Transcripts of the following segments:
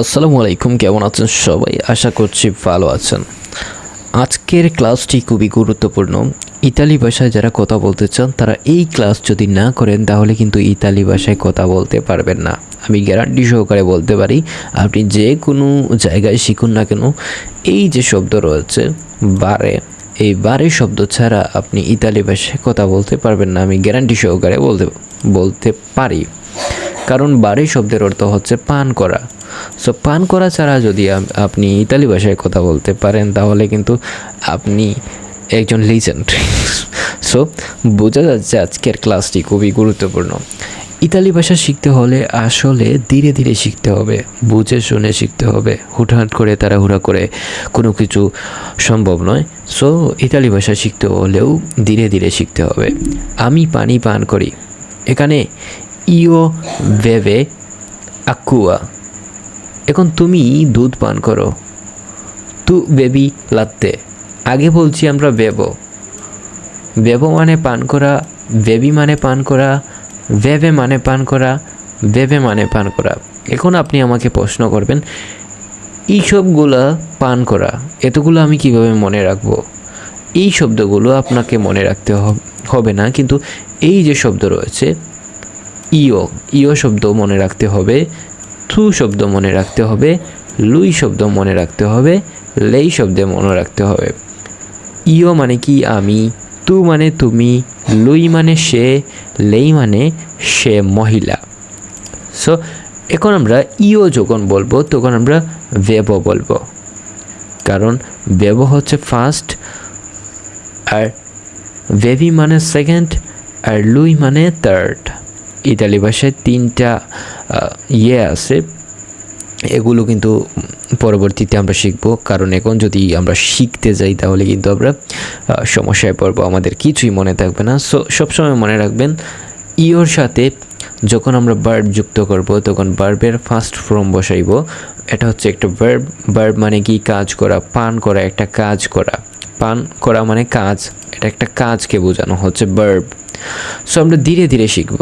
আসসালামু আলাইকুম, কেমন আছেন সবাই? আশা করছি ভালো আছেন। আজকের ক্লাসটি খুবই গুরুত্বপূর্ণ। ইতালি ভাষায় যারা কথা বলতে চান, তারা এই ক্লাস যদি না করেন, তাহলে কিন্তু ইতালি ভাষায় কথা বলতে পারবেন না। আমি গ্যারান্টি সহকারে বলতে পারি, আপনি যে কোনো জায়গায় শিখুন না কেন, এই যে শব্দ রয়েছে, বারে, এই বারে শব্দ ছাড়া আপনি ইতালি ভাষায় কথা বলতে পারবেন না। আমি গ্যারান্টি সহকারে বলতে বলতে পারি। কারণ বাড়ি শব্দের অর্থ হচ্ছে পান করা। সো পান করা ছাড়া যদি আপনি ইতালি ভাষায় কথা বলতে পারেন, তাহলে কিন্তু আপনি একজন লিজেন্ড সো বোঝা যাচ্ছে আজকের ক্লাসটি খুবই গুরুত্বপূর্ণ। ইতালি ভাষা শিখতে হলে আসলে ধীরে ধীরে শিখতে হবে, বুঝে শুনে শিখতে হবে, হুটহাট করে তাড়াহুড়া করে কোনো কিছু সম্ভব নয়। সো ইতালি ভাষা শিখতে হলেও ধীরে ধীরে শিখতে হবে। আমি পানি পান করি। এখানে ইও ভেবে আকুয়া, এখন তুমি দুধ পান করো। তু বেবি লাত্তে, আগে বলছি আমরা বেব। বেব মানে পান করা, বেবি মানে পান করা, ভেবে মানে পান করা, ভেবে মানে পান করা। এখন আপনি আমাকে প্রশ্ন করবেন, এই সবগুলা পান করা, এতগুলো আমি কীভাবে মনে রাখব? এই শব্দগুলো আপনাকে মনে রাখতে হবে না, কিন্তু এই যে শব্দ রয়েছে ইও। ইও শব্দ মনে রাখতে হবে, থু শব্দ মনে রাখতে হবে, লুই শব্দ মনে রাখতে হবে, লেই শব্দে মনে রাখতে হবে। ইও মানে কি আমি, তু মানে তুমি, লুই মানে সে, লেই মানে সে মহিলা। সো এখন আমরা ইও যখন বলব, তখন আমরা ভেব বলব। কারণ ভেব হচ্ছে ফার্স্ট আর ভেভি মানে সেকেন্ড আর লুই মানে থার্ড ইতালি ভাষায় তিনটা ইয়ে আছে। এগুলো কিন্তু পরবর্তীতে আমরা শিখব। কারণ এখন যদি আমরা শিখতে যাই তাহলে কিন্তু আমরা সমস্যায় পড়ব। আমাদের কিছুই মনে থাকবে না। সো, সবসময় মনে রাখবেন, ইওর সাথে যখন আমরা বার্ব যুক্ত করব, তখন বার্বের ফার্স্ট ফর্ম বসাইব। এটা হচ্ছে একটা বার্ব বার্ব মানে কি? কাজ করা, পান করা, একটা কাজ করা। পান করা মানে কাজ। এটা একটা কাজকে বোঝানো হচ্ছে বার্ব সো, আমরা ধীরে ধীরে শিখব।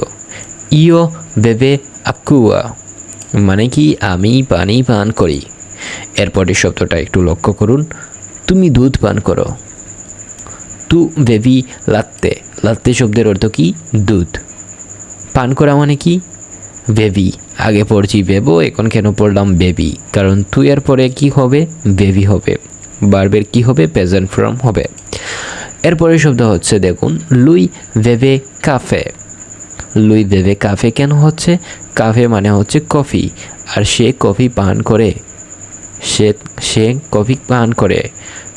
ইও বেবে আকুয়া। মানে কি আমি পানি পান করি। এরপরের শব্দটা একটু লক্ষ্য করুন। তুমি দুধ পান করো। তু বেবি লাত্তে। লাত্তে শব্দের অর্থ কি? দুধ। পান করা মানে কি? বেবি। আগে পড়ছি বেবো, এখন কেন পড়লাম বেবি? কারণ তুই এর পরে কি হবে? বেবি হবে। বার্বের কি হবে? প্রেজেন্ট ফর্ম হবে। এরপরে শব্দ হচ্ছে, দেখুন, লুই ভেবে কাফে। লুই ভেবে কাফে কেন হচ্ছে? কাফে মানে হচ্ছে কফি। আর সে কফি পান করে। সে সে কফি পান করে।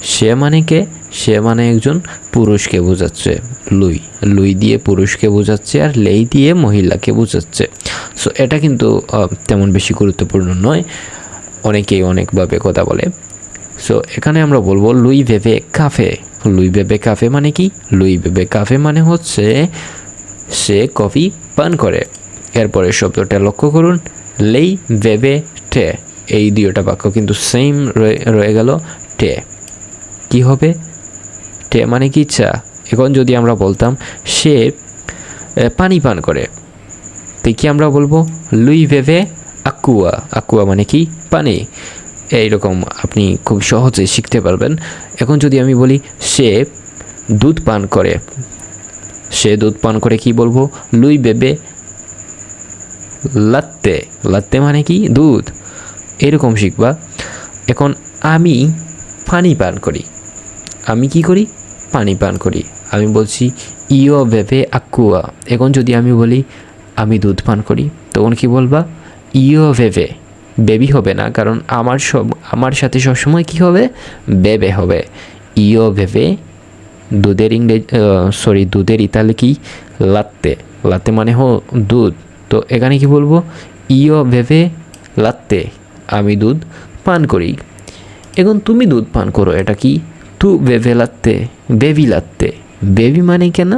সে মানে কে? সে মানে একজন পুরুষকে বোঝাচ্ছে। লুই লুই দিয়ে পুরুষকে বোঝাচ্ছে আর লেই দিয়ে মহিলাকে বোঝাচ্ছে। সো এটা কিন্তু তেমন বেশি গুরুত্বপূর্ণ নয়। অনেকেই অনেকভাবে কথা বলে। সো এখানে আমরা বলব লুই ভেবে কাফে। লুই ভেবে কাফে মানে কি? লুই ভেবে কাফে মানে হচ্ছে সে কফি পান করে। এরপরে শব্দটা লক্ষ্য করুন। লেই ভেবে টে এই দুইটা বাক্য কিন্তু সেম রয়ে গেল টে কি হবে? টে মানে কি? চা এখন যদি আমরা বলতাম, সে পানি পান করে। তো কি আমরা বলব? Luis ভেভে Aqua. আকুয়া মানে কি? পানি। এইরকম আপনি খুব সহজে শিখতে পারবেন। এখন যদি আমি বলি, সে দুধ পান করে। সে দুধ পান করে কি বলব? লুই বেবে লাত্তে। লাত্তে মানে কি? দুধ। এরকম শিখবা। এখন আমি পানি পান করি। আমি কি করি? পানি পান করি। আমি বলছি ইও ভেবে আকুয়া। এখন যদি আমি বলি, আমি দুধ পান করি, তখন কি বলবা? ইও ভেবে বেবি হবে না, কারণ আমার সব, আমার সাথে সবসময় কি হবে? বেবে হবে। ইও ভেবে দুধের ইংরেজ সরি দুধের ইতালি কি? লাত্তে। লাত্তে মানে হো, দুধ। তো এখানে কি বলব? ইও ভেবে লাত্তে। আমি দুধ পান করি। এখন তুমি দুধ পান করো, এটা কি? তু বেবে লাত্তে, বেবি লাত্তে। বেবি মানে কেন?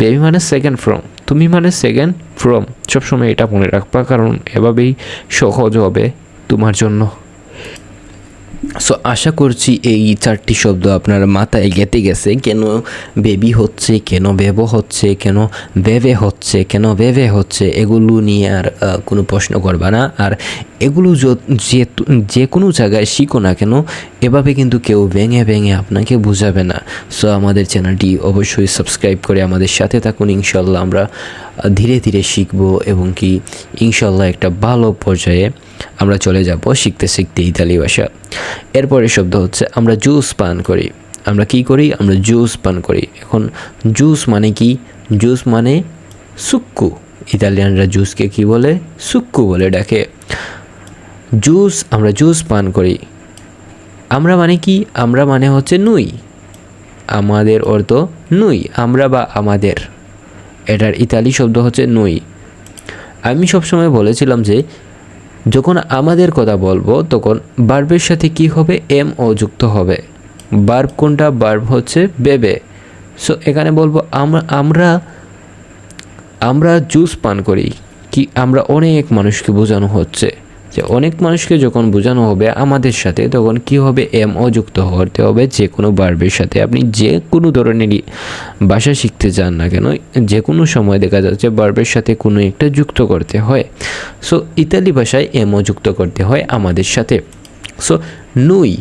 বেবি মানে সেকেন্ড ফ্রম তুমি মানে সেকেন্ড ফ্রম সবসময় এটা মনে রাখবা, কারণ এভাবেই সহজ হবে তোমার জন্য। সো আশা করছি এই চারটি শব্দ আপনার মাথায় গেঁথে গেছে। কেন বেবি হচ্ছে, কেন বেব হচ্ছে, কেন বেবে হচ্ছে, কেন বেবে হচ্ছে, এগুলো নিয়ে আর কোনো প্রশ্ন করবা না। আর এগুলো য- যে কোনো জায়গায় শিখো না কেন, এভাবে কিন্তু কেউ ভেঙে ভেঙে আপনাকে বুঝাবে না। সো আমাদের চ্যানেলটি অবশ্যই সাবস্ক্রাইব করে আমাদের সাথে থাকুন, ইনশাল্লাহ আমরা ধীরে ধীরে শিখব এবং কি ইনশাল্লাহ একটা ভালো পর্যায়ে আমরা চলে যাব শিখতে শিখতে ইতালি ভাষা। এরপরে শব্দ হচ্ছে, আমরা জুস পান করি। আমরা কি করি? আমরা জুস পান করি। এখন জুস মানে কি? জুস মানে সুক্কু। ইতালিয়ানরা জুসকে কি বলে? সুক্কু বলে ডাকে। জুস, আমরা জুস পান করি। আমরা মানে কি? আমরা মানে হচ্ছে নুই। আমাদের অর্থ নুই। আমরা বা আমাদের। এটার ইতালি শব্দ হচ্ছে নই আমি সবসময় বলেছিলাম যে, যখন আমাদের কথা বলব, তখন বার্বের সাথে কি হবে? এম ও যুক্ত হবে। বার্ব কোনটা? বার্ব হচ্ছে বেবে সো এখানে বলব আমরা আমরা আমরা জুস পান করি, কি আমরা অনেক মানুষকে বোঝানো হচ্ছে। যে অনেক মানুষকে যখন বোঝানো হবে আমাদের সাথে, তখন কি হবে? এম ও যুক্ত হতে হবে যে কোনো বার্বের সাথে। আপনি যে কোনো ধরনেরই ভাষা শিখতে চান না কেন যে কোনো সময় দেখা যাচ্ছে বার্বের সাথে কোনো একটা যুক্ত করতে হয়। সো ইতালি ভাষায় এম যুক্ত করতে হয় আমাদের সাথে। সো নুই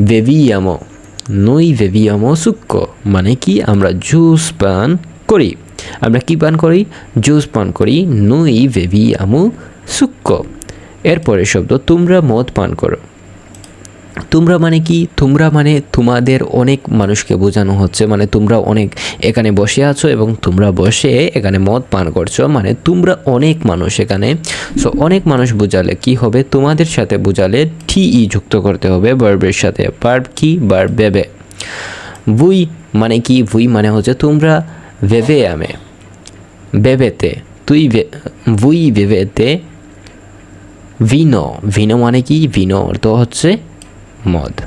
বেবিয়ামো নই বেবিয়ামো সুক্ক মানে কি? আমরা জুস পান করি। আমরা কি পান করি? জুস পান করি। নুই বেবিয়ামো সুক্ক এরপরে শব্দ, তোমরা মদ পান করো। তোমরা মানে কি? তোমরা মানে তোমাদের অনেক মানুষকে বোঝানো হচ্ছে। মানে তোমরা অনেক এখানে বসে আছো এবং তোমরা বসে এখানে মদ পান করছ। মানে তোমরা অনেক মানুষ এখানে। সো, অনেক মানুষ বোঝালে কি হবে? তোমাদের সাথে বোঝালে টি ই যুক্ত করতে হবে। বার্বের সাথে। বার্ব কি? বার্ব বেবে বুই মানে কি? বুই মানে হচ্ছে তোমরা ভেবে আমে। বেবেতে তুই বুই বেবেতে ভিনো ভিনো মানে কি? ভিনো অর্থ হচ্ছে মদ।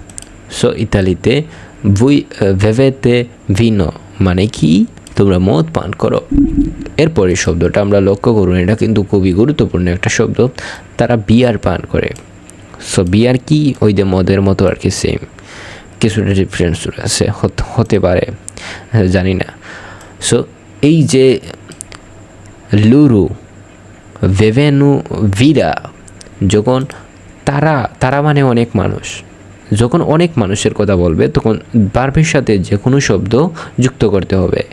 সো ইতালিতে বুই ভেভেতে ভিনো মানে কি? তোমরা মদ পান করো। এরপরে শব্দটা আমরা লক্ষ্য করুন, এটা কিন্তু খুবই গুরুত্বপূর্ণ একটা শব্দ। তারা বিয়ার পান করে। সো বিয়ার কি? ওই যে মদের মতো আর কি সেম কিছুটা ডিফারেন্স আছে, হত- পারে, জানি না। সো এই যে লুরু, ভেভেনু, ভিরা যখন তারা তারা মানে অনেক মানুষ। যখন অনেক মানুষের কথা বলবে, তখন বার্বের সাথে যে কোনো শব্দ যুক্ত করতে হবে।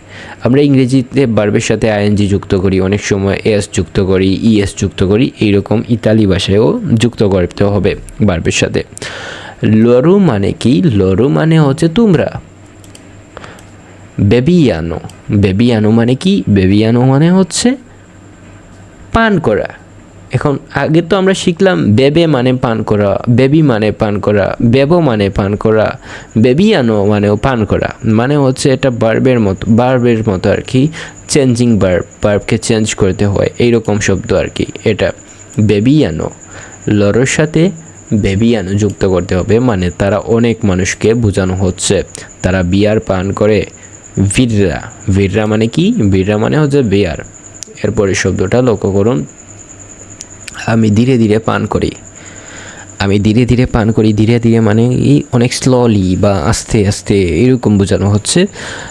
আমরা ইংরেজিতে বার্বের সাথে আইএনজি যুক্ত করি, অনেক সময় এস যুক্ত করি, ইএস যুক্ত করি, এইরকম ইতালি ভাষায়ও যুক্ত করতে হবে বার্বের সাথে। লরু মানে কি? লরু মানে হচ্ছে তোমরা। বেবিয়ানো। বেবিয়ানো মানে কি? বেবিয়ানো মানে হচ্ছে পান করা। এখন আগে তো আমরা শিখলাম বেবে মানে পান করা, বেবি মানে পান করা, বেবো মানে পান করা, বেবিয়ানো মানেও পান করা মানে হচ্ছে এটা বার্বের মতো বার্বের মতো আর কি, চেঞ্জিং বার্ব, বার্বকে চেঞ্জ করতে হয়, এইরকম শব্দ আর কি, এটা বেবিয়ানো, লরোর সাথে বেবিয়ানো যুক্ত করতে হবে মানে তারা অনেক মানুষকে বোঝানো হচ্ছে, তারা বিয়ার পান করে, ভিররা ভিররা মানে কি, ভিররা মানে হচ্ছে বিয়ার এরপরে শব্দটা লক্ষ্য করুন আমি ধীরে ধীরে পান করি। আমি ধীরে ধীরে পান করি, ধীরে ধীরে মানে এই অনেক স্লোলি বা আস্তে আস্তে এরকম বোঝানো হচ্ছে।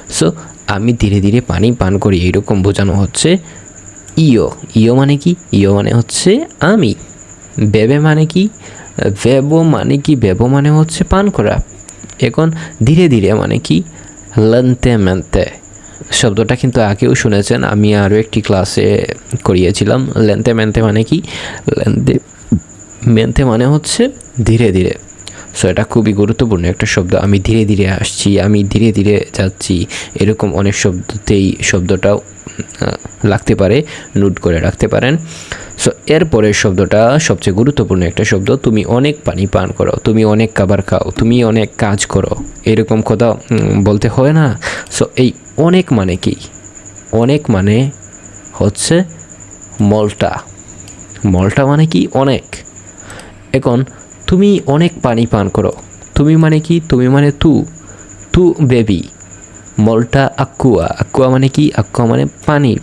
সো আমি ধীরে ধীরে পানি পান করি, এরকম বোঝানো হচ্ছে। ইও ইও মানে কি? ইও মানে হচ্ছে আমি। বেবে মানে কি? বেবো মানে কি? বেবো মানে হচ্ছে পান করা। এখন ধীরে ধীরে মানে কি? লন্তে মেনতে শব্দটা কিন্তু আগেও শুনেছেন, আমি আরও একটি ক্লাসে করিয়েছিলাম। লেনতে মেনতে মানে কি? লেনতে মেনতে মানে হচ্ছে ধীরে ধীরে। সো এটা খুবই গুরুত্বপূর্ণ একটা শব্দ। আমি ধীরে ধীরে আসছি, আমি ধীরে ধীরে যাচ্ছি। এরকম অনেক শব্দতেই শব্দটাও লাগতে পারে নোট করে রাখতে পারেন। সো এরপরের শব্দটা সবচেয়ে গুরুত্বপূর্ণ একটা শব্দ, তুমি অনেক পানি পান করো, তুমি অনেক খাবার খাও, তুমি অনেক কাজ করো। এরকম কথা বলতে হয় না। সো এই অনেক মানে কি? অনেক মানে হচ্ছে মলটা। মলটা মানে কি? অনেক। এখন, তুমি অনেক পানি পান করো। তুমি মানে কি? তুমি মানে তু। তু বেবি। মলটা আকুয়া। আকুয়া মানে কি? আকুয়া মানে পানি।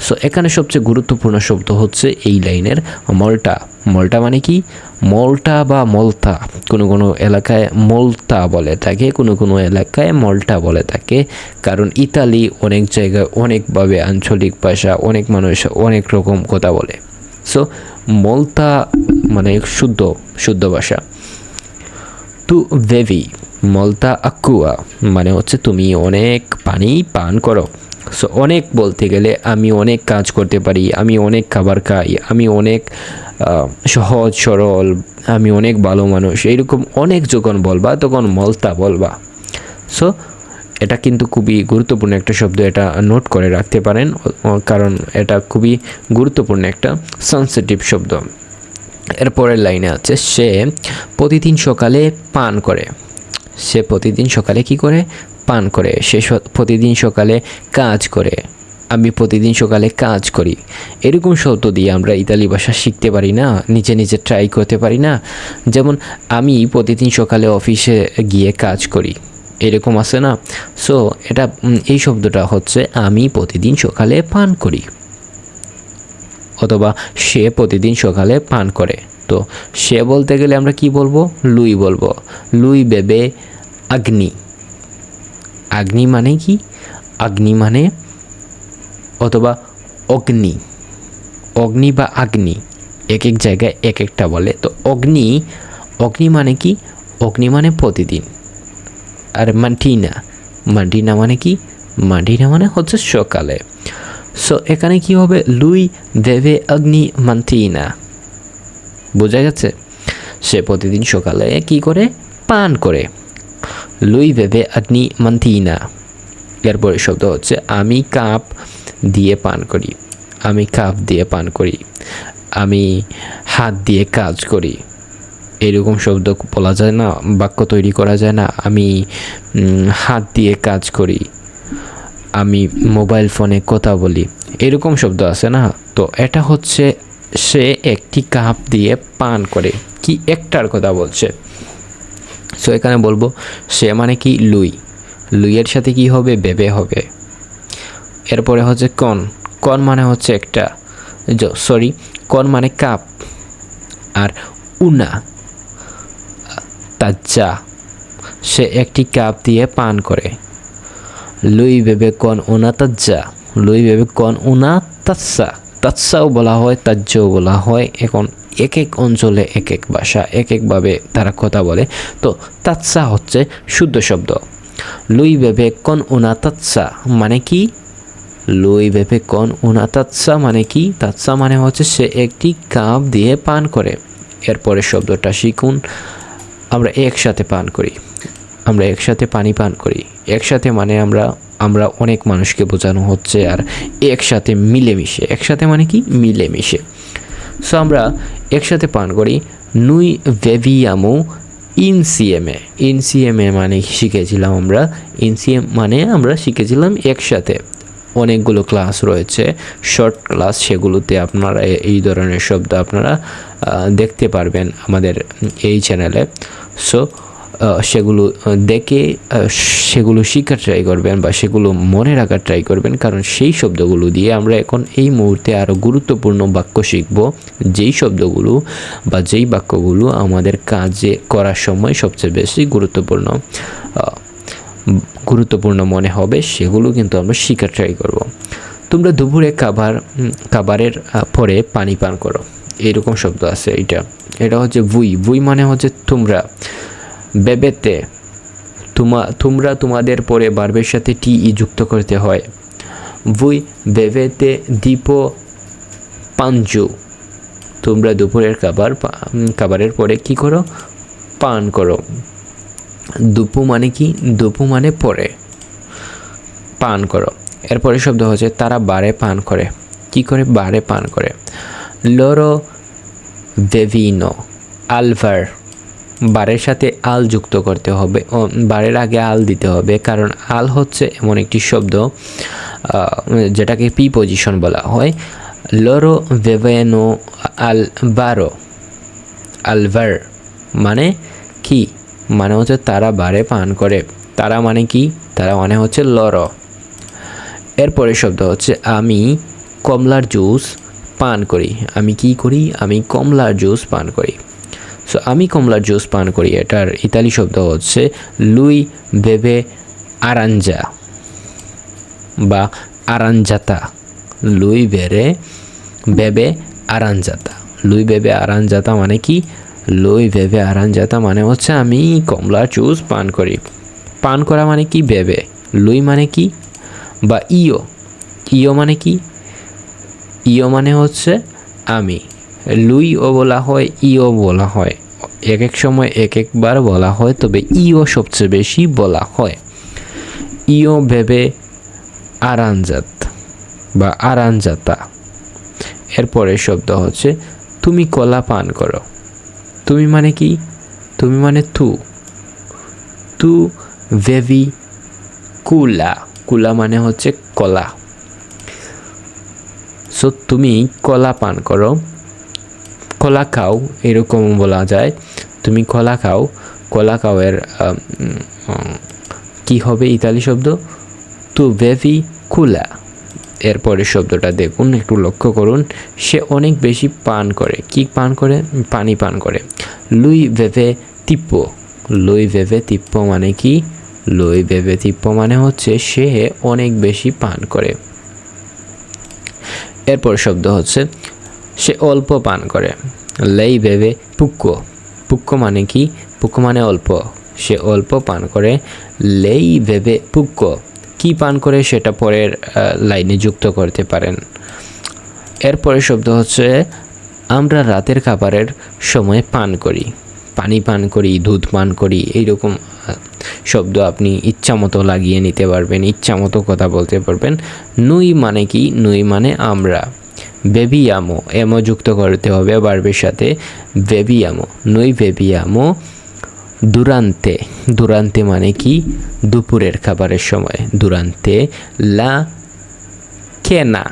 সো এখানে সবচেয়ে গুরুত্বপূর্ণ শব্দ হচ্ছে এই লাইনের মলটা। মলটা মানে কি? মলটা বা মলতা। কোনো কোনো এলাকায় মলতা বলে থাকে, কোনো কোনো এলাকায় মলটা বলে থাকে। কারণ ইতালি অনেক জায়গায় অনেকভাবে আঞ্চলিক ভাষা, অনেক মানুষ অনেক রকম কথা বলে। সো মলতা মানে শুদ্ধ শুদ্ধ ভাষা। তু বেবি মলতা আকুয়া মানে হচ্ছে তুমি অনেক পানি পান করো। সো অনেক বলতে গেলে আমি অনেক কাজ করতে পারি, আমি অনেক খাবার খাই, আমি অনেক সহজ, সরল, আমি অনেক ভালো মানুষ। এইরকম অনেক যখন বলবা, তখন মলতা বলবা। সো এটা কিন্তু খুবই গুরুত্বপূর্ণ একটা শব্দ, এটা নোট করে রাখতে পারেন, কারণ এটা খুবই গুরুত্বপূর্ণ একটা সেন্সিটিভ শব্দ। এরপরের লাইনে আছে, সে প্রতিদিন সকালে পান করে। সে প্রতিদিন সকালে কি করে? পান করে, সে প্রতিদিন সকালে কাজ করে। আমি প্রতিদিন সকালে কাজ করি। এরকম শব্দ দিয়ে আমরা ইতালি ভাষা শিখতে পারি না, নিজে নিজে ট্রাই করতে পারি না। যেমন, আমি প্রতিদিন সকালে অফিসে গিয়ে কাজ করি। এরকম আছে না? সো এটা এই শব্দটা হচ্ছে, আমি প্রতিদিন সকালে পান করি। অথবা, সে প্রতিদিন সকালে পান করে। তো, সে বলতে গেলে আমরা কি বলব? লুই বলব। লুই বেবে আগ্নি। আগ্নি মানে কি? আগ্নি মানে অথবা অগ্নি। অগ্নি বা আগ্নি, এক এক জায়গায় এক একটা বলে। তো অগ্নি অগ্নি মানে কি? অগ্নি মানে প্রতিদিন। আর মান্টিনা মান্টিনা মানে কি? মান্টিনা মানে হচ্ছে সকালে। সো এখানে কি হবে? লুই, দেবে অগ্নি মান্টিনা। বোঝা গেছে? সে প্রতিদিন সকালে কি করে? পান করে। লুই বেবে অগ্নি মান্টিনা এরপরে শব্দ হচ্ছে, আমি কাপ দিয়ে পান করি। আমি কাপ দিয়ে পান করি। আমি হাত দিয়ে কাজ করি। এরকম শব্দ বলা যায় না, বাক্য তৈরি করা যায় না। আমি হাত দিয়ে কাজ করি। আমি মোবাইল ফোনে কথা বলি। এরকম শব্দ আছে না? তো এটা হচ্ছে, সে একটি কাপ দিয়ে পান করে। কি একটার কথা বলছে? সো এখানে বলব, সে মানে কি লুই? লুইয়ের সাথে কি হবে? বেবে হবে। এরপরে হচ্ছে কন কন মানে হচ্ছে একটা সরি কন মানে কাপ আর উনা, তাজ্জা। সে একটি কাপ দিয়ে পান করে। লুই বেবে কন উনা তাজ্জা। লুই বেবে কন উনা তাৎসা তাৎসাও বলা হয়, তাজ্জাও বলা হয় এখন। এক এক অঞ্চলে এক এক ভাষা এক একভাবে তারা কথা বলে। তো, তাৎসা হচ্ছে শুদ্ধ শব্দ। লুই বেবে কন উনা তাৎসা মানে কি? লুই বেবে কন উনা তাৎসা মানে কি? তাৎসা মানে হচ্ছে সে একটি কাপ দিয়ে পান করে। এরপরে শব্দটা শিখুন। আমরা একসাথে পান করি। আমরা একসাথে পানি পান করি। একসাথে মানে আমরা আমরা অনেক মানুষকে বোঝানো হচ্ছে আর একসাথে মিলেমিশে। একসাথে মানে কি? মিলেমিশে। সো আমরা একসাথে পান করি। নুই ভেভিয়ামো ইনসিএমে ইনসিএমে মানে শিখেছিলাম আমরা। ইনসিএম মানে আমরা শিখেছিলাম একসাথে। অনেকগুলো ক্লাস রয়েছে। শর্ট ক্লাস, সেগুলোতে আপনারা এই ধরনের শব্দ আপনারা দেখতে পারবেন আমাদের এই চ্যানেলে। সো সেগুলো দেখে সেগুলো শেখার ট্রাই করবেন বা সেগুলো মনে রাখার ট্রাই করবেন। কারণ সেই শব্দগুলো দিয়ে আমরা এখন এই মুহূর্তে আরও গুরুত্বপূর্ণ বাক্য শিখব। যেই শব্দগুলো বা যেই বাক্যগুলো আমাদের কাজে করার সময় সবচেয়ে বেশি গুরুত্বপূর্ণ গুরুত্বপূর্ণ মনে হবে, সেগুলো কিন্তু আমরা শেখার ট্রাই করব। তোমরা দুপুরে খাবার খাবারের পরে পানি পান করো। এরকম শব্দ আছে এটা। এটা হচ্ছে বুই বুই মানে হচ্ছে তোমরা। বেবেতে তোমা তোমরা তোমাদের পরে বার্বের সাথে টি ই যুক্ত করতে হয়। বুই বেবেতে দীপ পাঞ্জু। তোমরা দুপুরের খাবার খাবারের পরে কি করো? পান করো। দুপু মানে কি? দুপু মানে পরে। পান করো। এরপরে শব্দ হচ্ছে তারা বারে পান করে। কি করে? বারে পান করে। লোরো ভেভিনো আলভার। বারের সাথে আল যুক্ত করতে হবে বারের আগে আল দিতে হবে, কারণ আল হচ্ছে এমন একটি শব্দ যেটাকে পি পজিশন বলা হয়। লোরো ভেভেনো আল বারো। আলভার মানে কি? মানে হচ্ছে তারা বারে পান করে। তারা মানে কি? তারা মানে হচ্ছে লর। এরপরে শব্দ হচ্ছে, আমি কমলার জুস পান করি। আমি কি করি? আমি কমলার জুস পান করি। সো আমি কমলার জুস পান করি, এটার ইতালি শব্দ হচ্ছে লুই বেবে আরাঞ্জা বা আরাঞ্জাতা। লুই বেরে বেবে আরাঞ্জাতা। লুই বেবে আরাঞ্জাতা মানে কি? লুই বেবে আরাঞ্জাতা মানে হচ্ছে আমি কমলার জুস পান করি। পান করা মানে কি? বেবে। লুই মানে কি? বা ইও ইও মানে কি? ইও মানে হচ্ছে আমি। লুইও বলা হয়, ইও বলা হয়। এক এক সময় এক একবার বলা হয়, তবে ইও সবচেয়ে বেশি বলা হয়। ইও ভেবে আরানজাত বা আরানজাতা। এরপরে শব্দ হচ্ছে, তুমি কলা পান করো। তুমি মানে কি? তুমি মানে তু। তু ভেভি কুলা। কুলা মানে হচ্ছে কলা। সো, তুমি কলা পান করো। কলা খাও এরকম বলা যায়। তুমি কলা খাও কলা খাও এর আম, কি হবে ইতালি শব্দ? তু ভেভি কুলা এরপরে শব্দটা দেখুন একটু লক্ষ্য করুন। সে অনেক বেশি পান করে। কি পান করে? পানি পান করে। লুই ভেভে তিপ্পো লুই ভেভে তিপ্পো মানে কি? লুই ভেভে তিপ্পো মানে হচ্ছে সে অনেক বেশি পান করে। এরপর শব্দ হচ্ছে সে অল্প পান করে। লেই ভেবে পুক্কো। পুক্কো মানে কি? পুক্কো মানে অল্প। সে অল্প পান করে। লেই ভেবে পুক্কো। কি পান করে সেটা পরের লাইনে যুক্ত করতে পারেন। এরপরে শব্দ হচ্ছে, আমরা রাতের খাবারের সময় পান করি। পানি পান করি, দুধ পান করি। এইরকম শব্দ আপনি ইচ্ছা মতো লাগিয়ে নিতে পারবেন, ইচ্ছা মতো কথা বলতে পারবেন। নুই মানে কি? নুই মানে আমরা। বেবি আমো এমো যুক্ত করতে হবে বার্বের সাথে, বেবিয়ামো, নই বেবিয়ামো, দুরান্তে দুরান্তে মানে কি? দুপুরের খাবারের সময়, দুরান্তে, লা কেনা,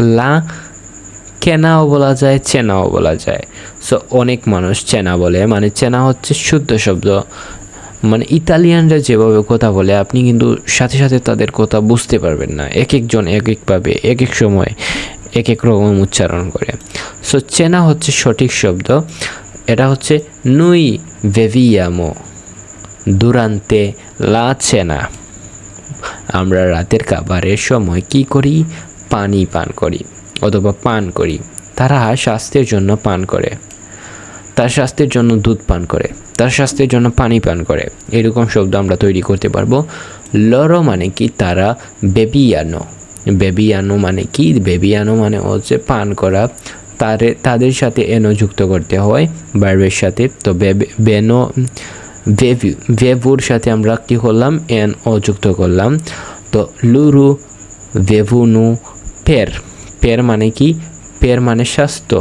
লা কেনাও বলা যায়, চেনাও বলা যায়। সো অনেক মানুষ চেনা বলে মানে চেনা হচ্ছে শুদ্ধ শব্দ। মানে ইতালিয়ানরা যেভাবে কথা বলে, আপনি কিন্তু সাথে সাথে তাদের কথা বুঝতে পারবেন না। এক একজন এক একভাবে এক এক সময়, এক এক রকম উচ্চারণ করে। সো চেনা হচ্ছে সঠিক শব্দ। এটা হচ্ছে নুই ভেভিয়ামো দুরান্তে লা চেনা আমরা রাতের খাবারের সময় কি করি? পানি পান করি, অথবা পান করি। তারা স্বাস্থ্যের জন্য পান করে। তার স্বাস্থ্যের জন্য দুধ পান করে। তার স্বাস্থ্যের জন্য পানি পান করে। এরকম শব্দ আমরা তৈরি করতে পারব। লরো মানে কি? তারা বেবিয়ানো। বেবিয়ানো মানে কি? বেবিয়ানো মানে হচ্ছে পান করা। তারে তাদের সাথে এনো যুক্ত করতে হয় বার্বের সাথে। তো বেনো ভেভু ভেভুর সাথে আমরা কী করলাম? এন ও যুক্ত করলাম। তো লুরু, ভেভুনু, পের। পের মানে কি? পের মানে স্বাস্থ্য।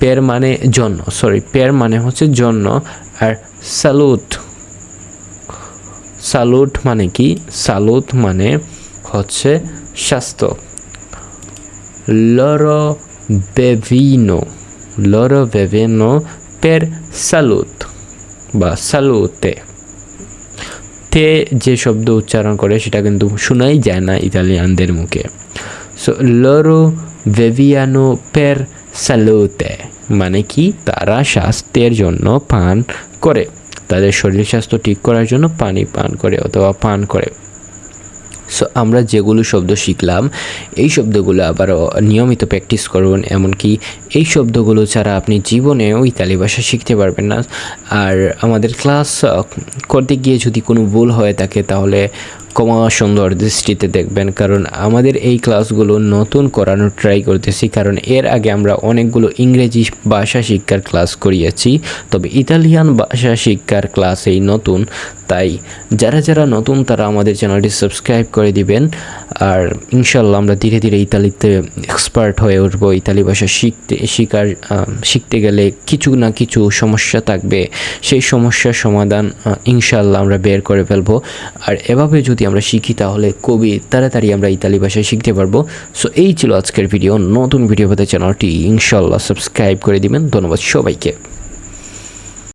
পের মানে জন্য সরি পের মানে হচ্ছে জন্য আর সালুট সালুট মানে কি? সালুট মানে হচ্ছে স্বাস্থ্য। লরো বেভিনো লরো বেভিনো পের সালুট বা সালুতে তে যে শব্দ উচ্চারণ করে সেটা কিন্তু শোনাই যায় না ইতালিয়ানদের মুখে। সো লরো ভেভিয়ানো পের সালুতে মানে কি? তারা স্বাস্থ্যের জন্য পান করে। তাদের শরীর স্বাস্থ্য ঠিক করার জন্য পানি পান করে অথবা পান করে। সো আমরা যেগুলো শব্দ শিখলাম, এই শব্দগুলো আবার নিয়মিত প্র্যাকটিস করুন। এমনকি এই শব্দগুলো ছাড়া আপনি জীবনেও ইতালি ভাষা শিখতে পারবেন না। আর আমাদের ক্লাস করতে গিয়ে যদি কোনো ভুল হয়ে থাকে, তাহলে ক্ষমা সুন্দর দৃষ্টিতে দেখবেন, কারণ আমাদের এই ক্লাসগুলো নতুন করানোর ট্রাই করতেছি, কারণ এর আগে আমরা অনেকগুলো ইংরেজি ভাষা শিক্ষার ক্লাস করিয়েছি, তবে ইতালিয়ান ভাষা শিক্ষার ক্লাস এই নতুন, তাই যারা যারা নতুন তারা আমাদের চ্যানেলটি সাবস্ক্রাইব করে দিবেন, আর ইনশাল্লাহ আমরা ধীরে ধীরে ইতালিতে এক্সপার্ট হয়ে উঠবো, ইতালি ভাষা শিখতে, শিকার শিখতে গেলে কিছু না কিছু সমস্যা থাকবে, সেই সমস্যার সমাধান ইনশাল্লাহ আমরা বের করে ফেলব, আর এভাবে যদি আমরা শিখি, তাহলে কবি তাড়াতাড়ি আমরা ইতালি ভাষায় শিখতে পারব। সো এই ছিল আজকের ভিডিও নতুন ভিডিও পেতে চ্যানেলটি ইনশাল্লাহ সাবস্ক্রাইব করে দিবেন। ধন্যবাদ সবাইকে।